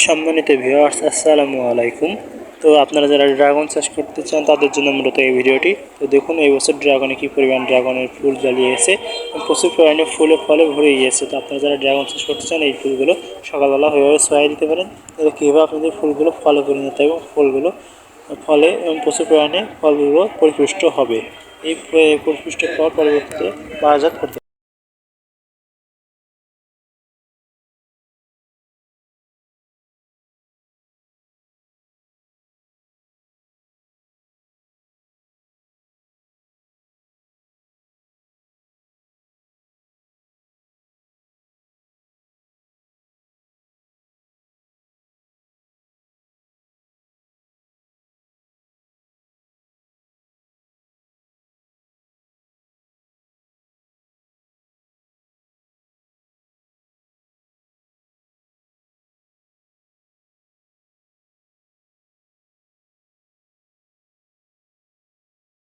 সম্মানিত ভিউয়ার্স আসসালামু আলাইকুম। তো আপনারা যারা ড্রাগন চাষ করতে চান, তাদের জন্য মূলত এই ভিডিওটি। তো দেখুন, এই বছর ড্রাগনে কী পরিমাণ ড্রাগনের ফুল জ্বালিয়েছে প্রচুর পরিমাণে ফুলে ফলে ভরে গিয়েছে। তো আপনারা যারা ড্রাগন চাষ করতে চান, এই ফুলগুলো সকালবেলা হয়ে ছড়াই দিতে পারেন। তাহলে কীভাবে আপনাদের ফুলগুলো ফলে পরিণত এবং ফুলগুলো ফলে এবং প্রচুর পরিমাণে ফলগুলো পরিপুষ্ট হবে। এই পরিপুষ্ট ফল পরবর্তীতে বাজার করতে